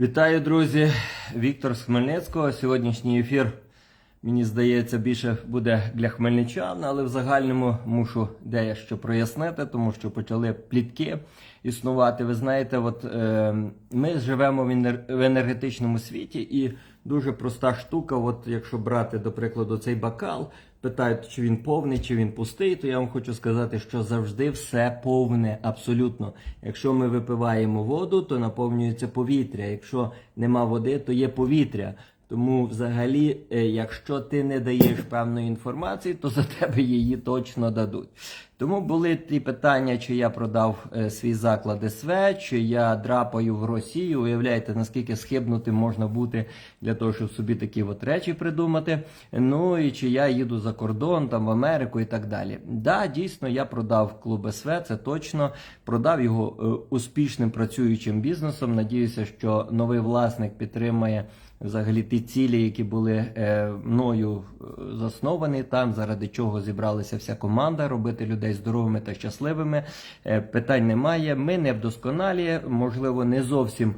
Вітаю, друзі! Віктор з Хмельницького. Сьогоднішній ефір, мені здається, більше буде для хмельничан, але в загальному мушу дещо прояснити, тому що почали плітки існувати. Ви знаєте, от е, ми живемо в, енер- в енергетичному світі, і дуже проста штука. От якщо брати, до прикладу, цей бокал, питають, чи він повний, чи він пустий, то я вам хочу сказати, що завжди все повне, абсолютно. Якщо ми випиваємо воду, то наповнюється повітря. Якщо нема води, то є повітря. Тому, взагалі, е, якщо ти не даєш певної інформації, то за тебе її точно дадуть. Тому були ті питання, чи я продав е, свій заклад СВ, чи я драпаю в Росію. Уявляєте, наскільки схибнутим можна бути для того, щоб собі такі от речі придумати. Ну і чи я їду за кордон, там в Америку і так далі. Да, дійсно, я продав клуб СВ, це точно. Продав його е, успішним працюючим бізнесом. Надіюся, що новий власник підтримає взагалі ті цілі, які були е, мною е, засновані там, заради чого зібралася вся команда, робити людей здоровими та щасливими. Е, питань немає. Ми не вдосконалі, можливо, не зовсім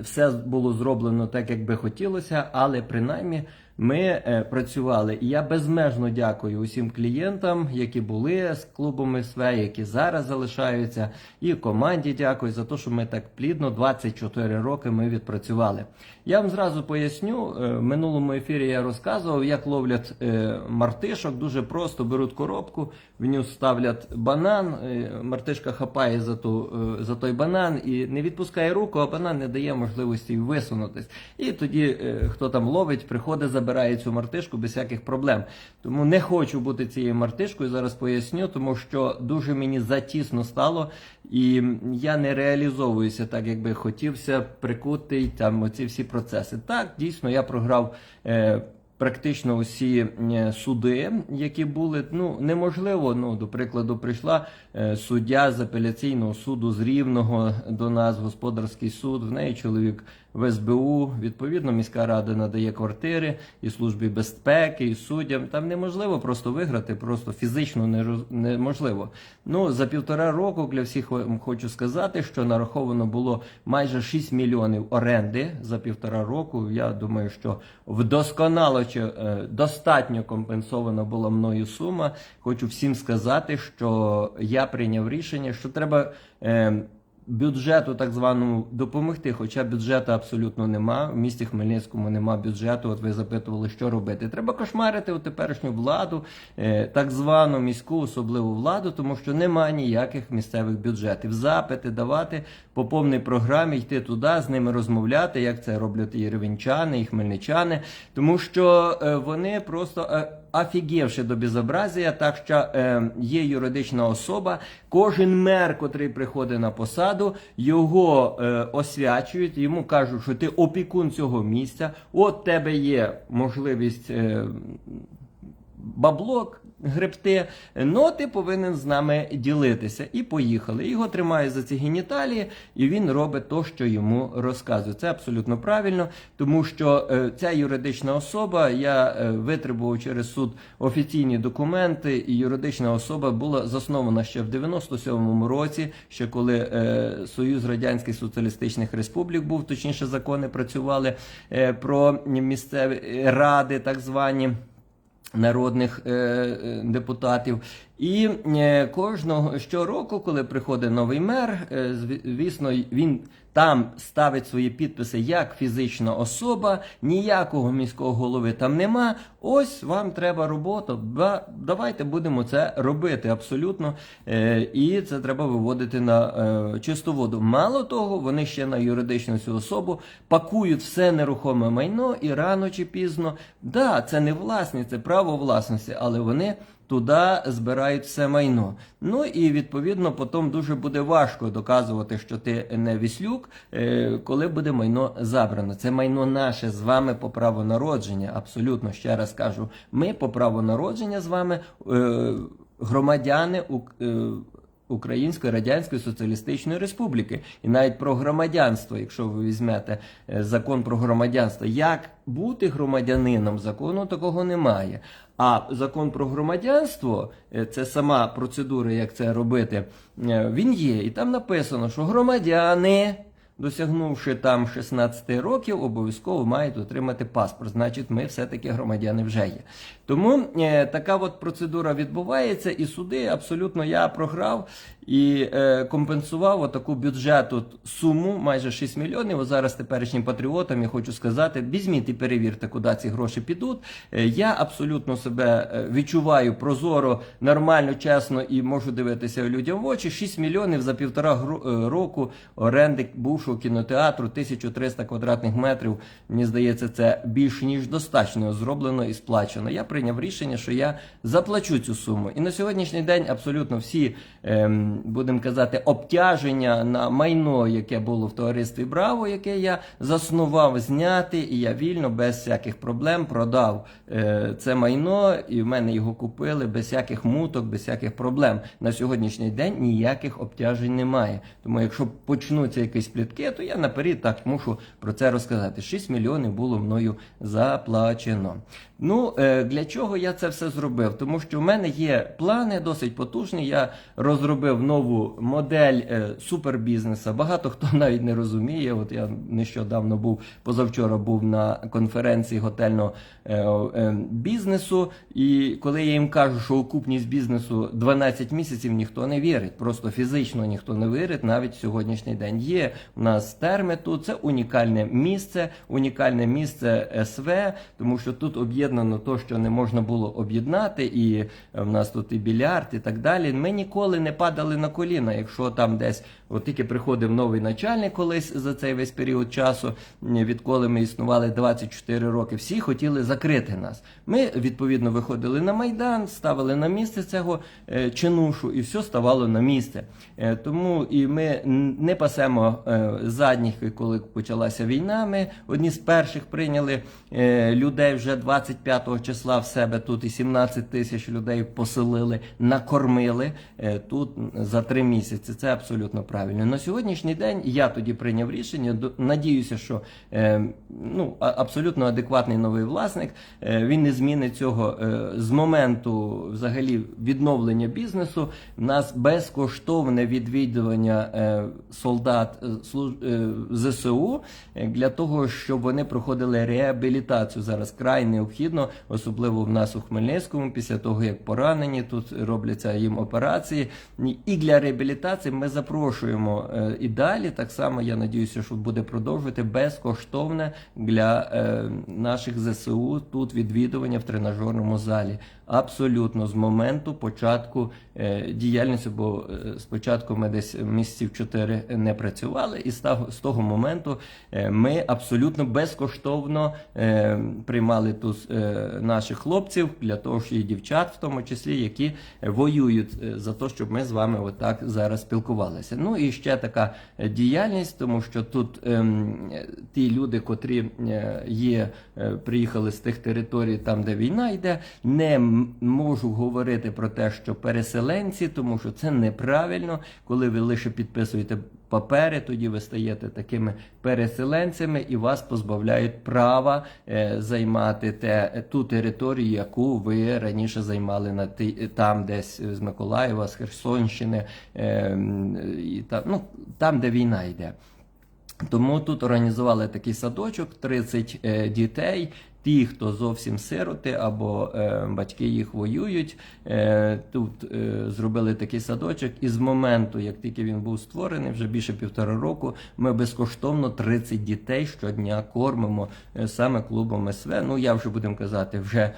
все було зроблено так, як би хотілося, але принаймні. Ми е, працювали, і я безмежно дякую усім клієнтам, які були з клубом СВ, які зараз залишаються, і команді дякую за те, що ми так плідно 24 роки ми відпрацювали. Я вам зразу поясню. е, В минулому ефірі я розказував, як ловлять е, мартишок. Дуже просто беруть коробку, в нього ставлять банан. Мартишка хапає за ту за той банан і не відпускає руку, а банан не дає можливості висунутись. І тоді е, хто там ловить, приходить, забирає цю мартишку без всяких проблем. Тому не хочу бути цією мартишкою. Зараз поясню, тому що дуже мені затісно стало, і я не реалізовуюся так, як би хотівся, прикутий там оці всі процеси. Так, дійсно, я програв. Е, Практично усі е, суди, які були, ну неможливо. Ну, до прикладу, прийшла е, суддя з апеляційного суду з Рівного до нас, господарський суд. В неї чоловік в СБУ. Відповідно, міська рада надає квартири і службі безпеки, і суддям. Там неможливо просто виграти, просто фізично неможливо. Ну за півтора року для всіх вам хочу сказати, що нараховано було майже 6 мільйонів оренди за півтора року. Я думаю, що вдосконало чи е, достатньо компенсована була мною сума. Хочу всім сказати, що я прийняв рішення, що треба. Е, Бюджету так званому допомогти, хоча бюджету абсолютно нема. В місті Хмельницькому нема бюджету. От ви запитували, що робити. Треба кошмарити у теперішню владу, е, так звану міську особливу владу, тому що немає ніяких місцевих бюджетів. Запити давати по повній програмі, йти туди, з ними розмовляти, як це роблять і ревенчани, і хмельничани, тому що е, вони просто. Офігівши до безобразія, так що е, є юридична особа, кожен мер, котрий приходить на посаду, його е, освячують, йому кажуть, що ти опікун цього місця, от тебе є можливість е, баблок гребти, ну ти повинен з нами ділитися. І поїхали. Його тримають за ці геніталії, і він робить то, що йому розказують. Це абсолютно правильно, тому що е, ця юридична особа, я е, витребував через суд офіційні документи, і юридична особа була заснована ще в 97-му році, ще коли е, Союз Радянських Соціалістичних Республік був, точніше закони працювали е, про місцеві ради, так звані народних е, е, депутатів. І е, кожного щороку, коли приходить новий мер, е, звісно, він там ставить свої підписи як фізична особа, ніякого міського голови там нема. Ось вам треба робота. Давайте будемо це робити абсолютно. Е, І це треба виводити на чисту воду. Мало того, вони ще на юридичну цю особу пакують все нерухоме майно і рано чи пізно. Да, це не власність, це право власності, але вони туди збирають все майно. Ну і відповідно потім дуже буде важко доказувати, що ти не віслюк, е, коли буде майно забрано. Це майно наше з вами по праву народження. Абсолютно ще раз кажу, ми по праву народження з вами е, громадяни. е, Української Радянської Соціалістичної Республіки і навіть про громадянство, якщо ви візьмете закон про громадянство, як бути громадянином, закону такого немає. А закон про громадянство е, це сама процедура, як це робити. е, Він є, і там написано, що громадяни досягнувши там 16 років, обов'язково мають отримати паспорт. Значить, ми все-таки громадяни вже є. Тому е, така от процедура відбувається, і суди абсолютно я програв і е, компенсував отаку бюджету суму майже 6 мільйонів. О, зараз теперішнім патріотам я хочу сказати: візьміть і перевірте, куди ці гроші підуть. Е, я абсолютно себе е, відчуваю прозоро, нормально, чесно і можу дивитися людям в очі. 6 мільйонів за півтора е, року оренди бувшого кінотеатру, 1300 квадратних метрів. Мені здається, це більш ніж достатньо зроблено і сплачено. Я прийняв рішення, що я заплачу цю суму. І на сьогоднішній день абсолютно всі, ем, будемо казати, обтяження на майно, яке було в товаристві Браво, яке я заснував, зняти, і я вільно, без всяких проблем продав е, це майно, і в мене його купили без всяких муток, без всяких проблем. На сьогоднішній день ніяких обтяжень немає. Тому, якщо почнуться якісь плітки, то я наперед так мушу про це розказати. 6 мільйонів було мною заплачено. Ну, е, для чого я це все зробив? Тому що в мене є плани досить потужні. Я розробив нову модель е, супербізнеса. Багато хто навіть не розуміє. От я нещодавно був, позавчора був на конференції готельного е, е, бізнесу. І коли я їм кажу, що окупність бізнесу 12 місяців, ніхто не вірить. Просто фізично ніхто не вірить. Навіть в сьогоднішній день є у нас терми. Це унікальне місце, унікальне місце СВ, тому що тут об'єднано то, що не можна було об'єднати, і в нас тут і більярд, і так далі. Ми ніколи не падали на коліна. Якщо там десь от тільки приходив новий начальник колись за цей весь період часу, відколи ми існували 24 роки, всі хотіли закрити нас. Ми відповідно виходили на майдан, ставили на місце цього е, чинушу, і все ставало на місце. Е, тому і ми не пасемо е, задніх, коли почалася війна. Ми одні з перших прийняли е, людей вже 25 числа в себе тут і 17 тисяч людей поселили, накормили е, тут за три місяці. Це абсолютно правильно. На сьогоднішній день я тоді прийняв рішення. Надіюся, що е, ну, абсолютно адекватний новий власник. е, Він не змінить цього з моменту взагалі відновлення бізнесу. У нас безкоштовне відвідування солдат ЗСУ для того, щоб вони проходили реабілітацію. Зараз край необхідно, особливо в нас у Хмельницькому, після того як поранені, тут робляться їм операції. І для реабілітації ми запрошуємо е, і далі. Так само я надіюся, що буде продовжувати безкоштовне для е, наших ЗСУ тут відвідування в тренажерному залі. Абсолютно з моменту початку е, діяльності, бо спочатку ми десь місяців 4 не працювали, і з того, моменту ми абсолютно безкоштовно приймали тут наших хлопців для того, що і дівчат, в тому числі, які воюють е, за те, щоб ми з вами отак зараз спілкувалися. Ну і ще така діяльність, тому що тут ем, ті люди, котрі е, є, е, приїхали з тих територій, там де війна йде, не можу говорити про те, що переселенці, тому що це неправильно, коли ви лише підписуєте. Папери, тоді ви стаєте такими переселенцями і вас позбавляють права е, займати те, ту територію, яку ви раніше займали на ті, там, десь з Миколаєва, з Херсонщини, е, і та, ну, там, де війна йде. Тому тут організували такий садочок, 30 е, дітей. Ті, хто зовсім сироти або е, батьки їх воюють, е, тут е, зробили такий садочок. І з моменту, як тільки він був створений, вже більше півтора року, ми безкоштовно 30 дітей щодня кормимо е, саме клубом СВ. Ну я вже будемо казати, вже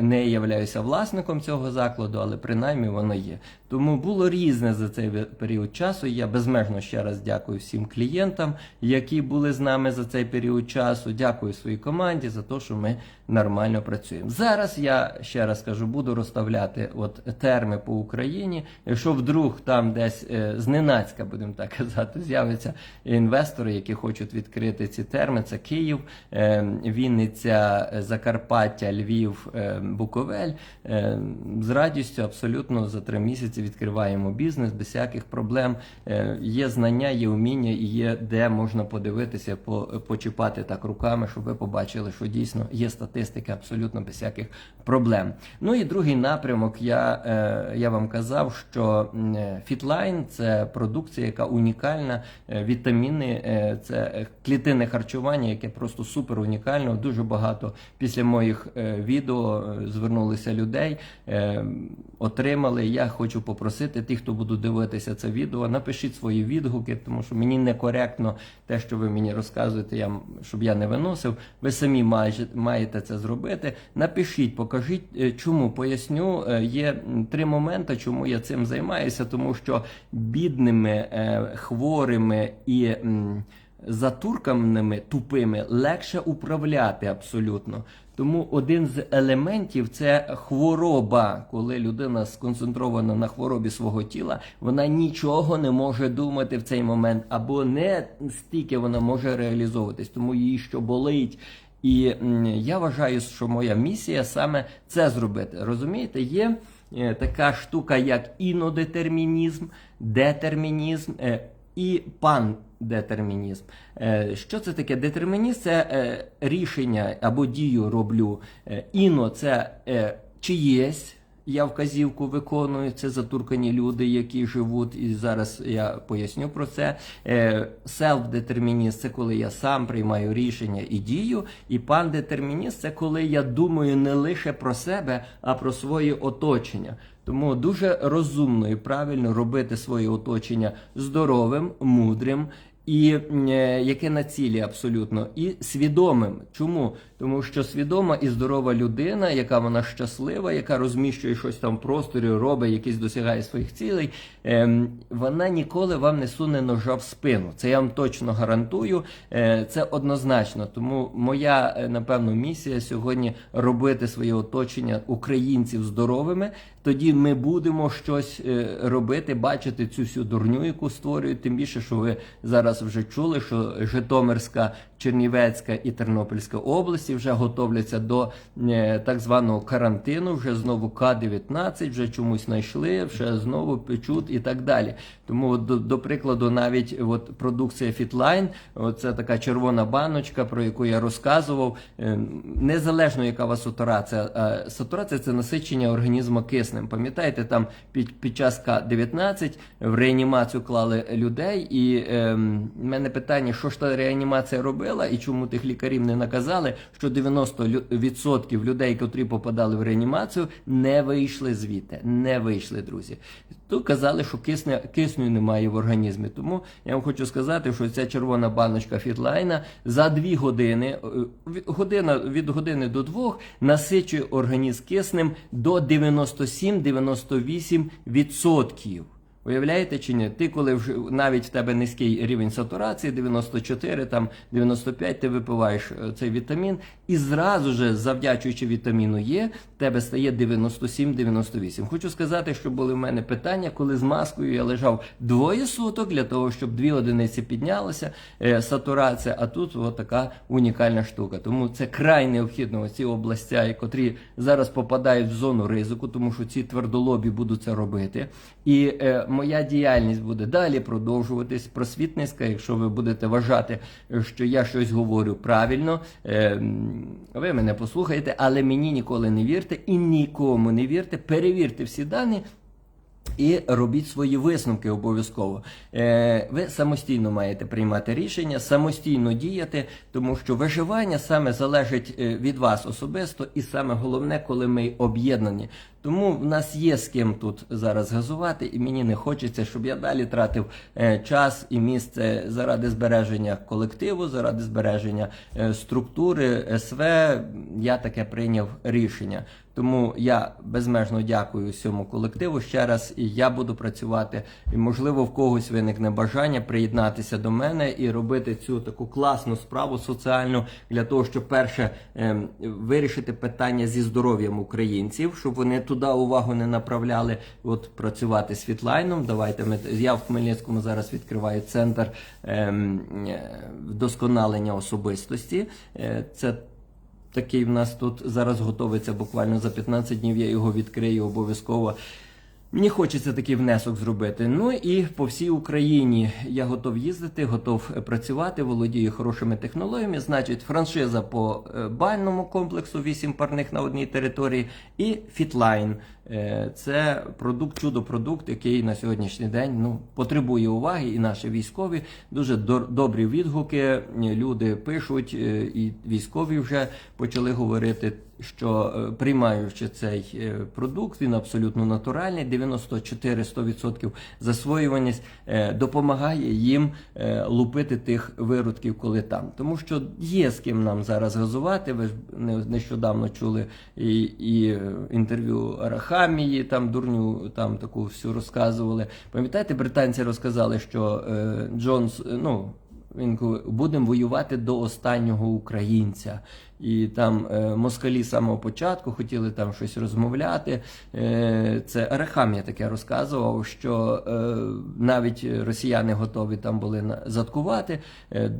не являюся власником цього закладу, але принаймні воно є. Тому було різне за цей період часу. Я безмежно ще раз дякую всім клієнтам, які були з нами за цей період часу. Дякую своїй команді за те, що ми нормально працюємо. Зараз я ще раз кажу, буду розставляти от терми по Україні. Якщо вдруг там десь е, зненацька, будемо так казати, з'являться інвестори, які хочуть відкрити ці терми, це Київ, е, Вінниця, Закарпаття, Львів, е, Буковель. Е, З радістю абсолютно за три місяці відкриваємо бізнес без всяких проблем. Е, Є знання, є вміння і є де можна подивитися, по- почіпати так руками, щоб ви побачили, що дійсно. є статистика абсолютно без всяких проблем. Ну і другий напрямок, я, я вам казав, що Фітлайн це продукція, яка унікальна, вітаміни, це клітинне харчування, яке просто супер унікально. Дуже багато після моїх е, відео е, звернулися людей, е, отримали. Я хочу попросити тих, хто буде дивитися це відео, напишіть свої відгуки, тому що мені некоректно те, що ви мені розказуєте, я, щоб я не виносив. Ви самі маєте це зробити. Напишіть, покажіть, е, чому поясню. Є три моменти, чому я цим займаюся, тому що бідними, хворими і. М, Затурканими тупими легше управляти абсолютно. Тому один з елементів це хвороба. Коли людина сконцентрована на хворобі свого тіла, вона нічого не може думати в цей момент, або не стільки вона може реалізовуватись, тому їй що болить. І я вважаю, що моя місія саме це зробити. Розумієте, є е, така штука, як інодетермінізм, детермінізм. І пандетермінізм. Е, Що це таке? Детермінізм це е, рішення або дію роблю. Е, Іно це чиєсь. Я вказівку виконую, це затуркані люди, які живуть, і зараз я поясню про це. Self-determinist – це коли я сам приймаю рішення і дію. І пан-детермініст – це коли я думаю не лише про себе, а про своє оточення. Тому дуже розумно і правильно робити своє оточення здоровим, мудрим. І е, яке на цілі абсолютно, і свідомим. Чому? Тому що свідома і здорова людина, яка вона щаслива, яка розміщує щось там в просторі, робить, якісь досягає своїх цілей, ем, вона ніколи вам не суне ножа в спину. Це я вам точно гарантую. Е, це однозначно. Тому моя, е, напевно, місія сьогодні робити своє оточення українців здоровими. Тоді ми будемо щось е, робити, бачити цю всю дурню, яку створюють. Тим більше, що ви зараз вже чули, що Житомирська, Чернівецька і Тернопільська області вже готовляться до е, так званого карантину. Вже знову К-19, вже чомусь знайшли, вже знову печуть і так далі. Тому, от, до, до прикладу, навіть от продукція Fitline, це така червона баночка, про яку я розказував. е, Незалежно, яка у вас сатурація, а сатурація це насичення організму киснем. Пам'ятаєте, там під, під час К-19 в реанімацію клали людей, і ем, в мене питання, що ж та реанімація робила, і чому тих лікарів не наказали, що 90% людей, котрі попадали в реанімацію, не вийшли звідти. Не вийшли, друзі. Тут казали, що кисня, кисню немає в організмі. Тому я вам хочу сказати, що ця червона баночка фітлайна за 2 години, е, година від години до 2 насичує організм киснем до 97-98%. Уявляєте чи ні? Ти, коли вже навіть в тебе низький рівень сатурації, 94, там 95, ти випиваєш е, цей вітамін, і зразу же, завдячуючи вітаміну Є, в тебе стає 97-98. Хочу сказати, що були в мене питання, коли з маскою я лежав двоє суток для того, щоб дві одиниці піднялася е, сатурація, а тут от така унікальна штука. Тому це край необхідно ці областя, котрі зараз попадають в зону ризику, тому що ці твердолобі будуть це робити. І е, моя діяльність буде далі продовжуватись. Просвітницька, якщо ви будете вважати, що я щось говорю правильно, е, ви мене послухаєте, але мені ніколи не вірте і нікому не вірте. Перевірте всі дані. І робіть свої висновки обов'язково. Е, ви самостійно маєте приймати рішення, самостійно діяти, тому що виживання саме залежить е, від вас особисто, і саме головне, коли ми об'єднані. Тому в нас є з ким тут зараз газувати, і мені не хочеться, щоб я далі тратив е, час і місце заради збереження колективу, заради збереження е, структури СВ. Я таке прийняв рішення. Тому я безмежно дякую всьому колективу ще раз, і я буду працювати. І можливо в когось виникне бажання приєднатися до мене і робити цю таку класну справу соціальну для того, щоб перше ем, вирішити питання зі здоров'ям українців, щоб вони туди увагу не направляли. От працювати з Фітлайном. Давайте ми я в Хмельницькому зараз відкриваю центр ем, е, вдосконалення особистості. Е, Це Такий в нас тут зараз готовиться буквально за 15 днів. Я його відкрию обов'язково. Мені хочеться такий внесок зробити. Ну і по всій Україні я готов їздити, готов е, працювати, володію хорошими технологіями. Значить, франшиза по е, бальному комплексу 8 парних на одній території, і Фітлайн. Е, Це продукт, чудо-продукт, який на сьогоднішній день ну, потребує уваги, і наші військові дуже добрі відгуки. Люди пишуть, е, і військові вже почали говорити що е, приймаючи цей продукт, він абсолютно натуральний, 94-100% засвоюваність допомагає їм лупити тих виродків, коли там. Тому що є з ким нам зараз газувати. Ви ж не- нещодавно чули і, і інтерв'ю Арахамії, там дурню там таку всю розказували. Пам'ятаєте, британці розказали, що е, Джонс, е, ну. Він будемо воювати до останнього українця. І там е, москалі з самого початку хотіли там щось розмовляти. Е, це Арахамія таке розказував, що е, навіть росіяни готові там були заткувати. Е,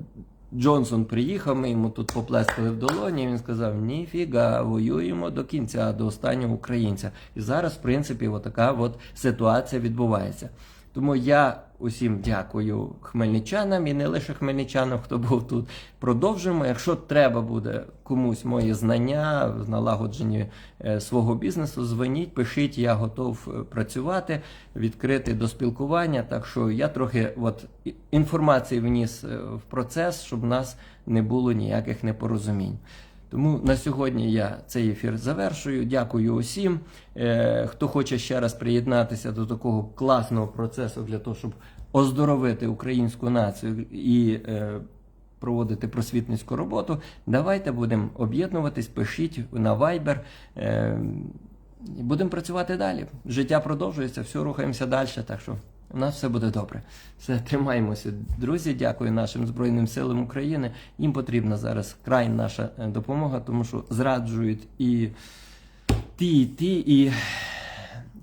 Джонсон приїхав, ми йому тут поплескали в долоні. Він сказав: Ніфіга, воюємо до кінця, до останнього українця. І зараз, в принципі, отака от ситуація відбувається. Тому я усім дякую хмельничанам і не лише хмельничанам, хто був тут. Продовжуємо. Якщо треба буде комусь мої знання в налагодженні е, свого бізнесу, дзвоніть, пишіть, я готов е, працювати, відкритий до спілкування. Так що я трохи от, інформації вніс е, в процес, щоб в нас не було ніяких непорозумінь. Тому на сьогодні я цей ефір завершую. Дякую усім. Е, хто хоче ще раз приєднатися до такого класного процесу для того, щоб оздоровити українську націю і е, проводити просвітницьку роботу, давайте будемо об'єднуватись, пишіть на Viber. Е, будемо працювати далі. Життя продовжується, все рухаємося далі. Так що у нас все буде добре. Все, тримаємося. Друзі, дякую нашим Збройним силам України. Їм потрібна зараз край наша е, допомога, тому що зраджують і ті, і ті, і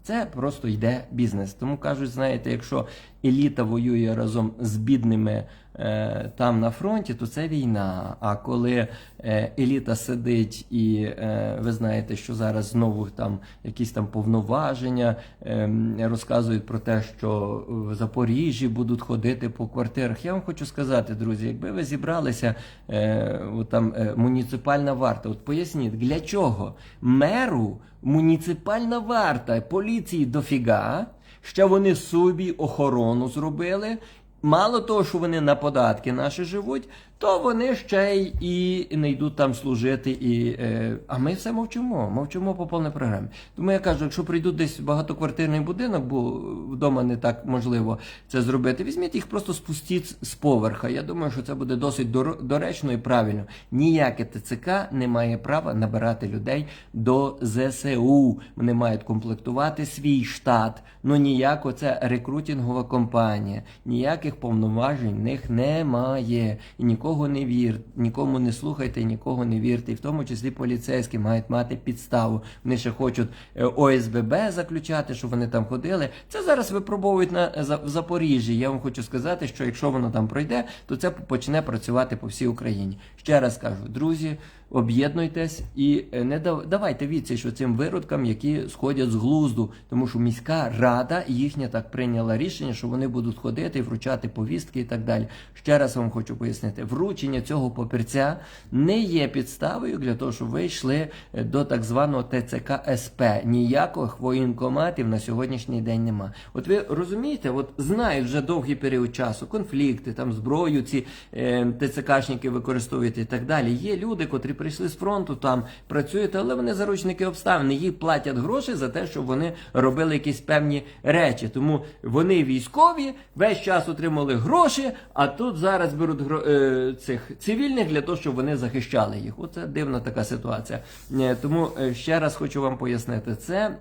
це просто йде бізнес. Тому кажуть, знаєте, якщо еліта воює разом з бідними е, там на фронті, то це війна. А коли е, еліта сидить і е, ви знаєте, що зараз знову там якісь там повноваження е, розказують про те, що в Запоріжжі будуть ходити по квартирах. Я вам хочу сказати, друзі, якби ви зібралися е, от там е, муніципальна варта, от поясніть, для чого меру муніципальна варта поліції дофіга, ще вони собі охорону зробили. Мало того, що вони на податки наші живуть, то вони ще й і не йдуть там служити. І, е, а ми все мовчимо, мовчимо по повній програмі. Тому я кажу, якщо прийдуть десь багатоквартирний будинок, бо вдома не так можливо це зробити, візьміть їх, просто спустіть з поверха. Я думаю, що це буде досить дор- доречно і правильно. Ніяке ТЦК не має права набирати людей до ЗСУ. Вони мають комплектувати свій штат. Ну ніяко це рекрутингова компанія. Ніяких повноважень в них немає. І нікого не вір, нікому не слухайте, нікого не вірте. І в тому числі поліцейські мають мати підставу. Вони ще хочуть е, ОСББ заключати, що вони там ходили. Це зараз випробовують на за- в Запоріжжі. Я вам хочу сказати, що якщо воно там пройде, то це почне працювати по всій Україні. Ще раз кажу, друзі, об'єднуйтесь і е, не дав- давайте відсіч цим виродкам, які сходять з глузду, тому що міська рада їхня так прийняла рішення, що вони будуть ходити вручати повістки і так далі. Ще раз вам хочу пояснити, вручення цього папірця не є підставою для того, щоб ви йшли е, до так званого ТЦК СП. Ніяких воєнкоматів на сьогоднішній день нема. От ви розумієте, от знають вже довгий період часу, конфлікти, там зброю ці е, ТЦКшники використовують і так далі. Є люди, котрі прийшли з фронту, там працюють, але вони заручники обставин. Їх платять гроші за те, щоб вони робили якісь певні речі. Тому вони військові весь час отримали гроші, а тут зараз беруть гро- е, цих цивільних для того, щоб вони захищали їх. Оце дивна така ситуація. Е, Тому е, ще раз хочу вам пояснити, це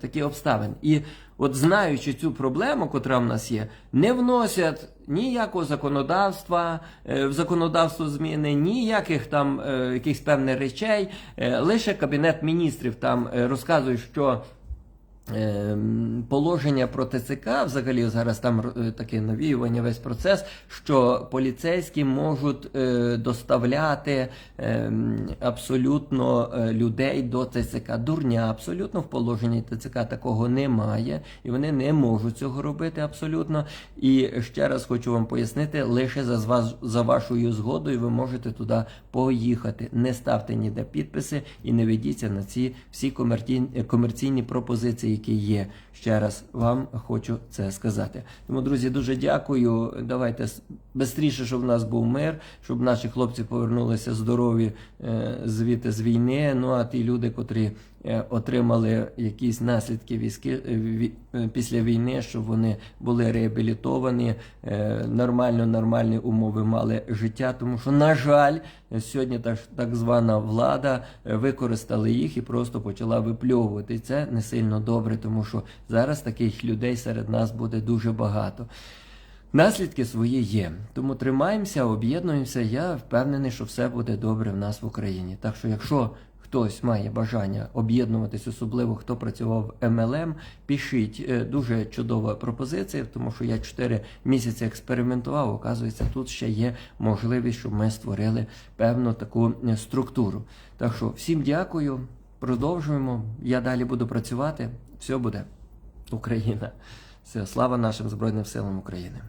такі обставини. І от знаючи цю проблему, котра в нас є, не вносять ніякого законодавства, е, в законодавство зміни, ніяких там е, якихось певних речей. Е, Лише кабінет міністрів там розказує, що Положення про ТЦК, взагалі зараз там е, таке навіювання, весь процес, що поліцейські можуть е, доставляти ем, абсолютно е, людей до ТЦК. Дурня, абсолютно в положенні ТЦК такого немає, і вони не можуть цього робити абсолютно. І ще раз хочу вам пояснити, лише за, вас, за вашою згодою ви можете туди поїхати. Не ставте ніде підписи і не ведіться на ці всі комерційні пропозиції, які є. Ще раз вам хочу це сказати. Тому, друзі, дуже дякую. Давайте швидше, щоб в нас був мир, щоб наші хлопці повернулися здорові е, звідти з війни. Ну а ті люди, котрі отримали якісь наслідки військи е, е, після війни, щоб вони були реабілітовані, е, нормально, нормальні умови мали життя. Тому що, на жаль, сьогодні так, так звана влада е, використала їх і просто почала випльовувати. Це не сильно добре, тому що зараз таких людей серед нас буде дуже багато. Наслідки свої є. Тому тримаємося, об'єднуємося. Я впевнений, що все буде добре в нас в Україні. Так що, якщо хтось має бажання об'єднуватись, особливо хто працював МЛМ, пишіть Е, дуже чудова пропозиція, тому що я 4 місяці експериментував. Оказується, тут ще є можливість, щоб ми створили певну таку е, структуру. Так що всім дякую, продовжуємо. Я далі буду працювати. Все буде Україна. Все, слава нашим Збройним силам України.